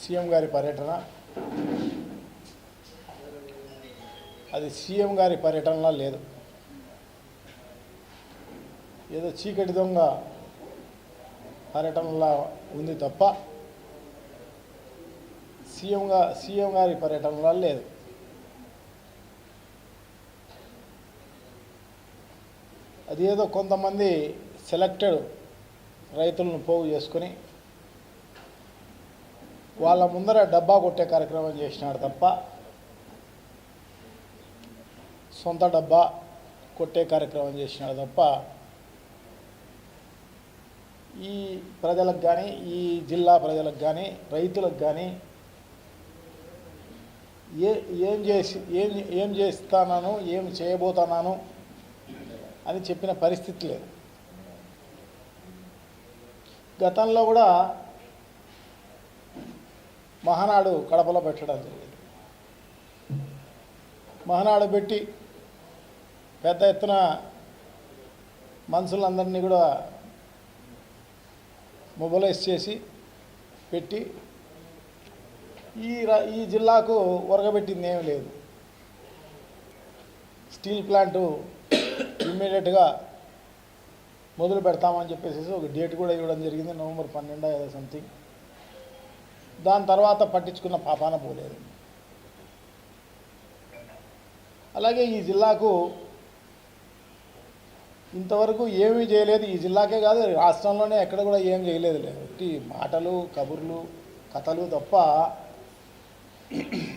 CM గారి పర్యటన. అది సీఎం గారి పర్యటనలా లేదు. ఏదో చీకటి దొంగ పర్యటనలా ఉంది తప్ప సీఎంగా సీఎం గారి పర్యటనలా లేదు. అది ఏదో కొంతమంది సెలెక్టెడ్ రైతులను పోగు చేసుకొని వాళ్ళ ముందర డబ్బా కొట్టే కార్యక్రమం చేసినాడు తప్ప సొంత డబ్బా కొట్టే కార్యక్రమం చేసినాడు తప్ప ఈ ప్రజలకు కానీ ఈ జిల్లా ప్రజలకు కానీ రైతులకు కానీ ఏ ఏం చేసి ఏం ఏం చేస్తున్నాను ఏం చేయబోతున్నాను అని చెప్పిన పరిస్థితి లేదు. గతంలో కూడా మహానాడు కడపలో పెట్టడం జరిగింది. మహానాడు పెట్టి పెద్ద ఎత్తున మనుషులందరినీ కూడా మొబలైజ్ చేసి పెట్టి ఈ ఈ జిల్లాకు ఉరగబెట్టింది ఏమీ లేదు. స్టీల్ ప్లాంటు ఇమ్మీడియట్గా మొదలు పెడతామని చెప్పేసి ఒక డేట్ కూడా ఇవ్వడం జరిగింది నవంబర్ పన్నెండో ఏదో సంథింగ్ దాని తర్వాత పట్టించుకున్న పాపాన పోలేదు. అలాగే ఈ జిల్లాకు ఇంతవరకు ఏమీ చేయలేదు. ఈ జిల్లాకే కాదు రాష్ట్రంలోనే ఎక్కడ కూడా ఏం చేయలేదు. లేదు మాటలు కబుర్లు కథలు తప్ప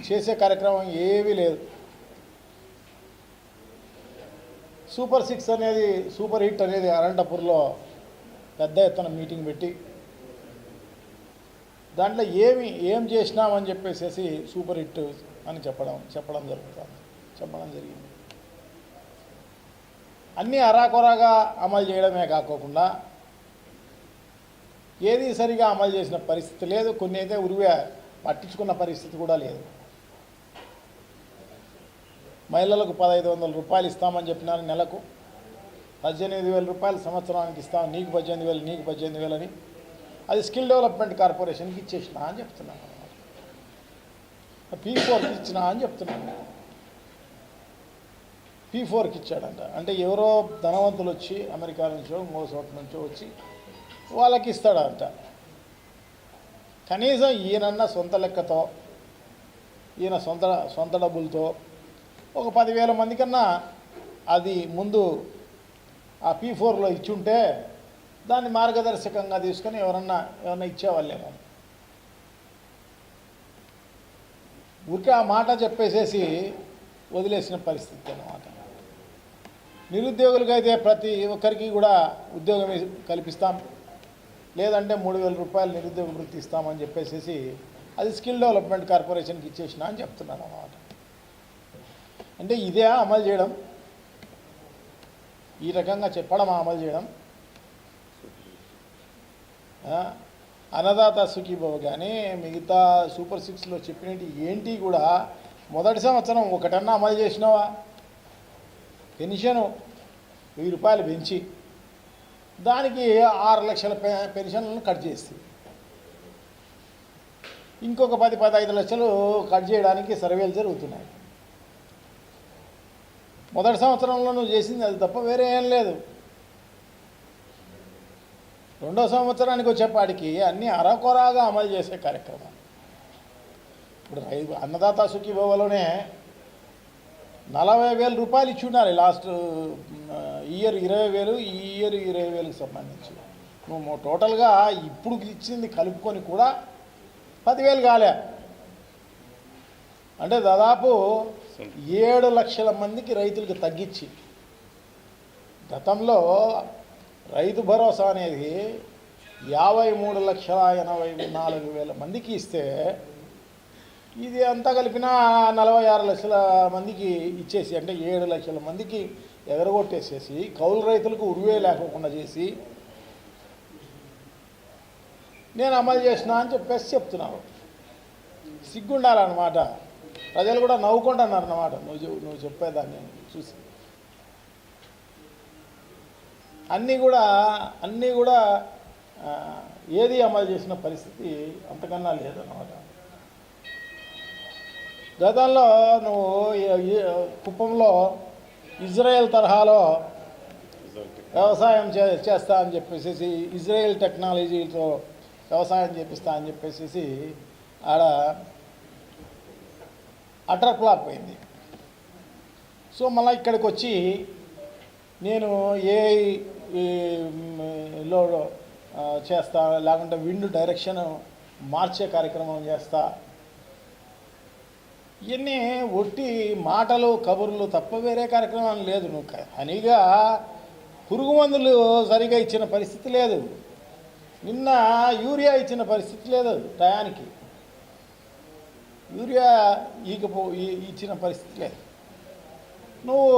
చేసే కార్యక్రమం ఏమీ లేదు. సూపర్ సిక్స్ అనేది సూపర్ హిట్ అనేది అనంతపూర్లో పెద్ద ఎత్తున మీటింగ్ పెట్టి దాంట్లో ఏమి ఏం చేసినామని చెప్పేసి సూపర్ హిట్ అని చెప్పడం చెప్పడం జరుగుతుంది చెప్పడం జరిగింది. అన్నీ అరాకొరాగా అమలు చేయడమే కాకోకుండా ఏది సరిగా అమలు చేసిన పరిస్థితి లేదు కొన్ని అయితే ఉరివే పట్టించుకున్న పరిస్థితి కూడా లేదు. మహిళలకు పదహైదు వందల రూపాయలు ఇస్తామని చెప్పినారు నెలకు. పద్దెనిమిది వేల రూపాయలు సంవత్సరానికి ఇస్తాం నీకు పద్దెనిమిది వేలు నీకు పద్దెనిమిది వేలు అని. అది స్కిల్ డెవలప్మెంట్ కార్పొరేషన్కి ఇచ్చేసిన అని చెప్తున్నాను పీ ఫోర్కి ఇచ్చిన అని చెప్తున్నాను పీ ఫోర్కి ఇచ్చాడంట. అంటే ఎవరో ధనవంతులు వచ్చి అమెరికా నుంచో ఇంకో చోట నుంచో వచ్చి వాళ్ళకి ఇస్తాడంట. కనీసం ఈయనన్న సొంత లెక్కతో ఈయన సొంత సొంత డబ్బులతో ఒక పదివేల మంది కన్నా అది ముందు ఆ పీ ఫోర్లో ఇచ్చుంటే దాన్ని మార్గదర్శకంగా తీసుకొని ఎవరన్నా ఎవరన్నా ఇచ్చేవాళ్ళేమో. ఊరికే ఆ మాట చెప్పేసేసి వదిలేసిన పరిస్థితి అన్నమాట. నిరుద్యోగులకైతే ప్రతి ఒక్కరికి కూడా ఉద్యోగం కల్పిస్తాం. లేదంటే మూడు వేల రూపాయలు నిరుద్యోగ వృత్తి ఇస్తామని చెప్పేసి అది స్కిల్ డెవలప్మెంట్ కార్పొరేషన్కి ఇచ్చేసిన అని చెప్తున్నారు అన్నమాట. అంటే ఇదే అమలు చేయడం. ఈ రకంగా చెప్పడం అమలు చేయడం. అన్నదాత సుఖీభవ కానీ మిగతా సూపర్ సిక్స్లో చెప్పినట్టు ఏంటి కూడా మొదటి సంవత్సరం ఒకటన్నా అమలు చేసినావా? పెన్షను వెయ్యి రూపాయలు పెంచి దానికి ఆరు లక్షల పె పెన్షన్లను కట్ చేసి ఇంకొక పది పదహైదు లక్షలు కట్ చేయడానికి సర్వేలు జరుగుతున్నాయి. మొదటి సంవత్సరంలో నువ్వు చేసింది అది తప్ప వేరే ఏం లేదు. రెండో సంవత్సరానికి వచ్చేపాటికి అన్నీ అరకొరాగా అమలు చేసే కార్యక్రమం. ఇప్పుడు రైతు అన్నదాత సుఖీభవలోనే నలభై వేల రూపాయలు ఇచ్చి ఉండాలి లాస్ట్ ఇయర్ ఇరవై వేలు ఈ ఇయర్ ఇరవై వేలకు సంబంధించి. నువ్వు టోటల్గా ఇప్పుడు ఇచ్చింది కలుపుకొని కూడా పదివేలు కాలే. అంటే దాదాపు ఏడు లక్షల మందికి రైతులకు తగ్గించి గతంలో రైతు భరోసా అనేది యాభై మూడు లక్షల ఎనభై నాలుగు వేల మందికి ఇస్తే ఇది అంతా కలిపిన నలభై ఆరు లక్షల మందికి ఇచ్చేసి అంటే ఏడు లక్షల మందికి ఎగరగొట్టేసేసి కౌలు రైతులకు ఉరువే లేకోకుండా చేసి నేను అమలు చేసిన అని చెప్పేసి చెప్తున్నాను. సిగ్గుండాలన్నమాట. ప్రజలు కూడా నవ్వుకుంటున్నారు అన్నమాట. నువ్వు నువ్వు చెప్పేదాన్ని చూసి. అన్నీ కూడా అన్నీ కూడా ఏది అమలు చేసిన పరిస్థితి అంతకన్నా లేదన్నమాట. గతంలో నువ్వు కుప్పంలో ఇజ్రాయెల్ తరహాలో వ్యవసాయం చే చేస్తా అని చెప్పేసి ఇజ్రాయెల్ టెక్నాలజీతో వ్యవసాయం చేపిస్తా అని చెప్పేసి ఆడ అటర్ ఫ్లాప్ అయింది సో మళ్ళీ ఇక్కడికి వచ్చి నేను ఏ లో చేస్తా లేకుంటే విండ్ డైరెక్షన్ మార్చే కార్యక్రమం చేస్తా. ఇవన్నీ ఒట్టి మాటలు కబుర్లు తప్ప వేరే కార్యక్రమం లేదు. నువ్వు హనీగా పురుగు మందులు సరిగా ఇచ్చిన పరిస్థితి లేదు. నిన్న యూరియా ఇచ్చిన పరిస్థితి లేదు టయానికి. యూరియా ఈకపో ఈ- ఇచ్చిన పరిస్థితి లేదు. నువ్వు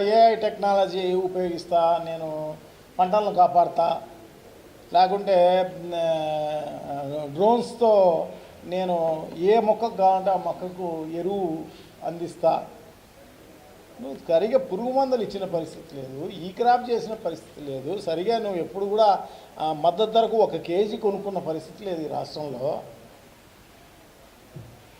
ఏఐ టెక్నాలజీ ఉపయోగిస్తా నేను పంటలను కాపాడుతా లేకుంటే డ్రోన్స్తో నేను ఏ మొక్కకు కావాలంటే ఆ మొక్కకు ఎరువు అందిస్తా. నువ్వు సరిగా పురుగు మందులు ఇచ్చిన పరిస్థితి లేదు ఈ క్రాప్ చేసిన పరిస్థితి లేదు సరిగా నువ్వు ఎప్పుడు కూడా మద్దతు ధరకు ఒక కేజీ కొనుక్కున్న పరిస్థితి లేదు ఈ రాష్ట్రంలో.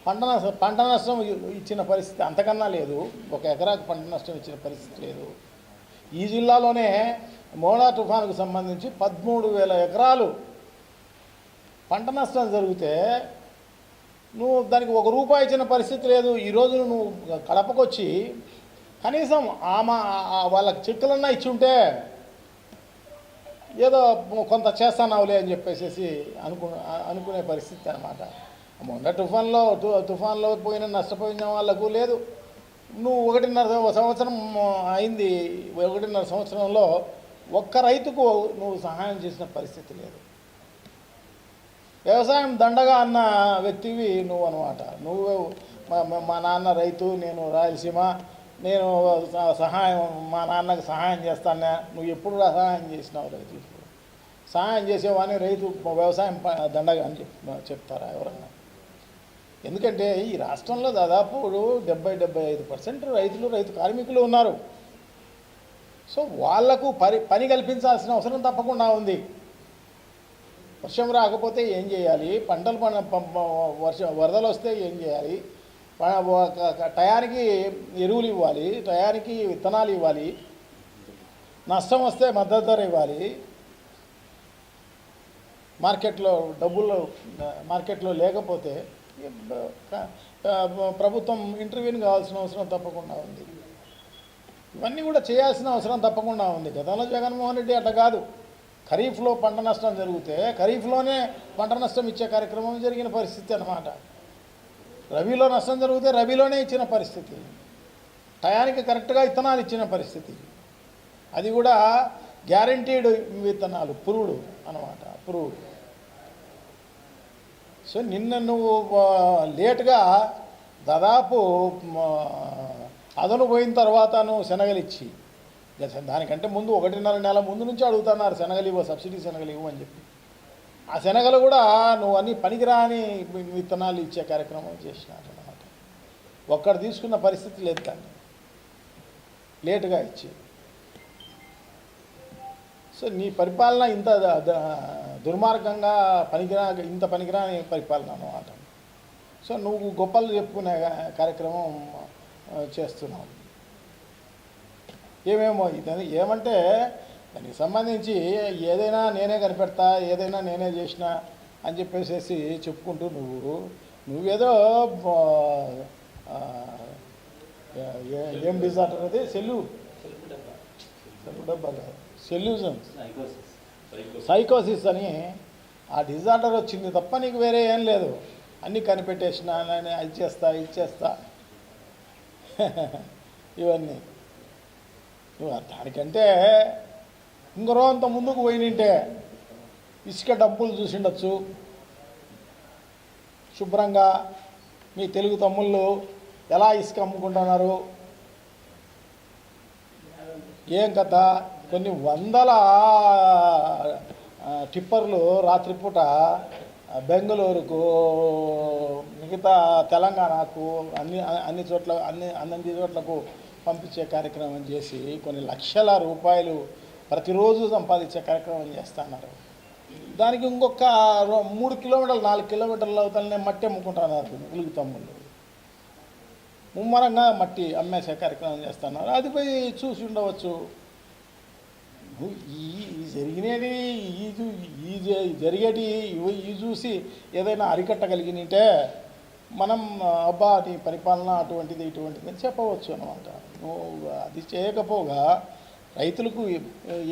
పంట నష్టం పంట నష్టం ఇచ్చిన పరిస్థితి అంతకన్నా లేదు. ఒక ఎకరాకు పంట నష్టం ఇచ్చిన పరిస్థితి లేదు. ఈ జిల్లాలోనే మోడా తుఫానుకు సంబంధించి పదమూడు వేల ఎకరాలు పంట నష్టం జరిగితే నువ్వు దానికి ఒక రూపాయి ఇచ్చిన పరిస్థితి లేదు. ఈరోజు నువ్వు కడపకొచ్చి కనీసం ఆమె వాళ్ళకి చెక్కులన్నా ఇచ్చి ఉంటే ఏదో కొంత చేస్తానావులే అని చెప్పేసి అనుకు అనుకునే పరిస్థితి అనమాట మొన్న తుఫాన్లో తు- తుఫాన్లో పోయిన నష్టపోయిన వాళ్ళకు లేదు. నువ్వు ఒకటిన్నర సంవత్సరం అయింది ఒకటిన్నర సంవత్సరంలో ఒక్క రైతుకు నువ్వు సహాయం చేసిన పరిస్థితి లేదు. వ్యవసాయం దండగా అన్న వ్యక్తివి నువ్వు అనమాట నువ్వు మా- నాన్న రైతు నేను రాయలసీమ నేను సహాయం మా నాన్నకు సహాయం చేస్తాను నువ్వు ఎప్పుడు సహాయం చేసినావు రైతులకు? సహాయం చేసేవాని రైతు వ్యవసాయం దండగా అని చెప్ చెప్తారా ఎవరన్నా? ఎందుకంటే ఈ రాష్ట్రంలో దాదాపు డెబ్బై డెబ్బై ఐదు పర్సెంట్ రైతులు రైతు కార్మికులు ఉన్నారు. సో వాళ్ళకు పని పని కల్పించాల్సిన అవసరం తప్పకుండా ఉంది. వర్షం రాకపోతే ఏం చేయాలి? పంటలు పండ వర్ష వరదలు వస్తే ఏం చేయాలి? ఒక- టయానికి ఎరువులు ఇవ్వాలి టయానికి విత్తనాలు ఇవ్వాలి నష్టం వస్తే మద్దతు ధర ఇవ్వాలి. మార్కెట్లో డబ్బులు మార్కెట్లో లేకపోతే ప్రభుత్వం ఇంటర్వ్యూని కావాల్సిన అవసరం తప్పకుండా ఉంది. ఇవన్నీ కూడా చేయాల్సిన అవసరం తప్పకుండా ఉంది. గతంలో జగన్మోహన్ రెడ్డి అట్ట కాదు. ఖరీఫ్లో పంట నష్టం జరిగితే ఖరీఫ్లోనే పంట నష్టం ఇచ్చే కార్యక్రమం జరిగిన పరిస్థితి అన్నమాట. రబీలో నష్టం జరిగితే రబీలోనే ఇచ్చిన పరిస్థితి. టయానికి కరెక్ట్గా విత్తనాలు ఇచ్చిన పరిస్థితి. అది కూడా గ్యారంటీడ్ విత్తనాలు పురుడు అన్నమాట పురుడు. సో నిన్న నువ్వు లేటుగా దాదాపు అదను పోయిన తర్వాత నువ్వు శనగలిచ్చి దానికంటే ముందు ఒకటిన్నర నెల ముందు నుంచి అడుగుతున్నారు శనగలు ఇవ్వ సబ్సిడీ శనగలు ఇవ్వు అని చెప్పి. ఆ శనగలు కూడా నువ్వు అన్ని పనికిరాని విత్తనాలు ఇచ్చే కార్యక్రమం చేసినారు అన్నమాట. ఒక్కడు తీసుకున్న పరిస్థితి లేదు దాన్ని. లేటుగా ఇచ్చి సో నీ పరిపాలన ఇంత దుర్మార్గంగా పనికిరా ఇంత పనికిరాని పరిపాలన అన్నమాట. సో నువ్వు గొప్పలు చెప్పుకునే కార్యక్రమం చేస్తున్నావు. ఏమేమో ఇదని ఏమంటే దానికి సంబంధించి ఏదైనా నేనే కనిపెడతా ఏదైనా నేనే చేసిన అని చెప్పేసి చెప్పుకుంటూ నువ్వు నువ్వేదో ఏ- డిజార్డర్ అది? సెల్లు. సెల్లు డబ్బా. కాదు. సెల్యూజన్ సైకోసిస్ అని ఆ డిజార్డర్ వచ్చింది తప్ప నీకు వేరే ఏం లేదు. అన్నీ కనిపెట్టేసిన అది చేస్తా ఇది చేస్తా. ఇవన్నీ. నువ్వు దానికంటే ఇంకరో అంత ముందుకు పోయినంటే ఇసుక డబ్బులు చూసిండొచ్చు శుభ్రంగా మీ తెలుగు తమ్ముళ్ళు ఎలా ఇసుక అమ్ముకుంటున్నారు? ఏం కథ? కొన్ని వందల టిప్పర్లు రాత్రిపూట బెంగళూరుకు మిగతా తెలంగాణకు అన్ని అన్ని చోట్ల అన్ని అన్ని చోట్లకు పంపించే కార్యక్రమం చేసి కొన్ని లక్షల రూపాయలు ప్రతిరోజు సంపాదించే కార్యక్రమం చేస్తున్నారు. దానికి ఇంకొక మూడు కిలోమీటర్లు నాలుగు కిలోమీటర్లు అవుతానే మట్టి అమ్ముకుంటున్నారు వెలుగు తమ్ముళ్ళు. ముమ్మరంగా మట్టి అమ్మేసే కార్యక్రమం చేస్తున్నారు. అది పోయి చూసి ఉండవచ్చు. ఈ జరిగినది ఈ ఈ జ- జరిగేటి ఇవి ఈ చూసి ఏదైనా అరికట్టగలిగినంటే మనం అబ్బా నీ పరిపాలన అటువంటిది ఇటువంటిది అని చెప్పవచ్చు అనమాట నువ్వు అది చేయకపోగా రైతులకు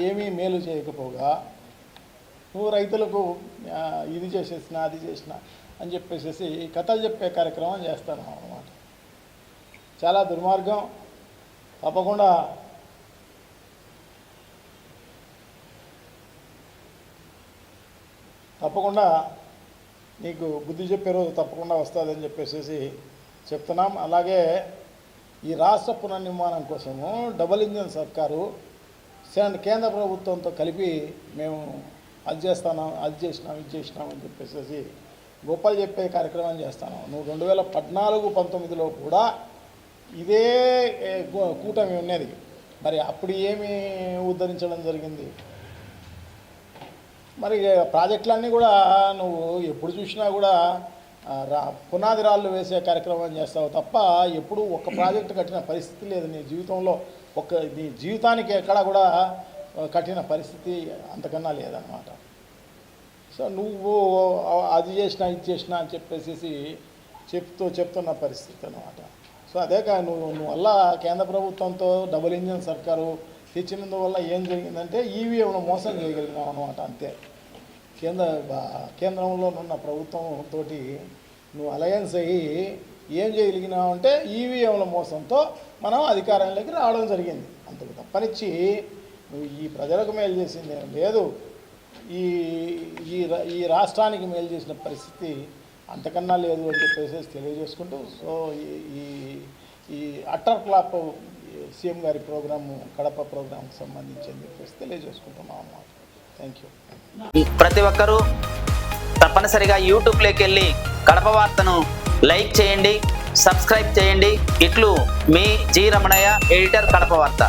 ఏమీ మేలు చేయకపోగా నువ్వు రైతులకు ఇది చేసేసిన అది చేసిన అని చెప్పేసి కథలు చెప్పే కార్యక్రమం చేస్తాను అన్నమాట. చాలా దుర్మార్గం. తప్పకుండా తప్పకుండా నీకు బుద్ధి చెప్పే రోజు తప్పకుండా వస్తుందని చెప్పేసి చెప్తున్నాం. అలాగే ఈ రాష్ట్ర పునర్నిర్మాణం కోసము డబుల్ ఇంజన్ సర్కారు కేంద్ర ప్రభుత్వంతో కలిపి మేము అది చేస్తాం అది చేసినాం ఇది చేసినాం అని చెప్పేసి గోపాల్ చెప్పే కార్యక్రమం చేస్తాను నువ్వు రెండు వేల పద్నాలుగు పంతొమ్మిదిలో కూడా ఇదే కూటమి ఉన్నది మరి అప్పుడు ఏమి ఉద్ధరించడం జరిగింది? మరి ప్రాజెక్టులన్నీ కూడా నువ్వు ఎప్పుడు చూసినా కూడా రా పునాది రాళ్ళు వేసే కార్యక్రమం చేస్తావు తప్ప ఎప్పుడు ఒక ప్రాజెక్టు కట్టిన పరిస్థితి లేదు. నీ జీవితంలో ఒక నీ జీవితానికి ఎక్కడా కూడా కట్టిన పరిస్థితి అంతకన్నా లేదన్నమాట. సో నువ్వు అది చేసినా ఇది చేసినా అని చెప్పేసి చెప్తూ చెప్తున్న పరిస్థితి అనమాట సో అదే కానీ నువ్వు నువ్వు వల్ల కేంద్ర ప్రభుత్వంతో డబుల్ ఇంజిన్ సర్కారు తెచ్చినందువల్ల ఏం జరిగిందంటే ఈవీఎంను మోసం చేయగలిగినాం అనమాట అంతే. కేంద్ర కేంద్రంలో ఉన్న ప్రభుత్వంతో నువ్వు అలయన్స్ అయ్యి ఏం చేయగలిగినావు అంటే ఈవీఎంల మోసంతో మనం అధికారంలోకి రావడం జరిగింది. అంతకు తప్పనిచ్చి నువ్వు ఈ ప్రజలకు మేలు చేసింది ఏం లేదు. ఈ ఈ రా- ఈ రాష్ట్రానికి మేలు చేసిన పరిస్థితి అంతకన్నా లేదు అని చెప్పేసి తెలియజేసుకుంటూ సో ఈ- ఈ ఈ అట్టర్ క్లాప్ సీఎం గారి ప్రోగ్రాము కడప ప్రోగ్రాంకి సంబంధించి అని చెప్పేసి తెలియజేసుకుంటున్నాం అన్నమాట. థ్యాంక్ యూ ప్రతి ఒక్కరూ తప్పనిసరిగా యూట్యూబ్లోకి వెళ్ళి కడప వార్తను లైక్ చేయండి సబ్స్క్రైబ్ చేయండి. ఇట్లు మీ జి రమణయ్య ఎడిటర్ కడప వార్త.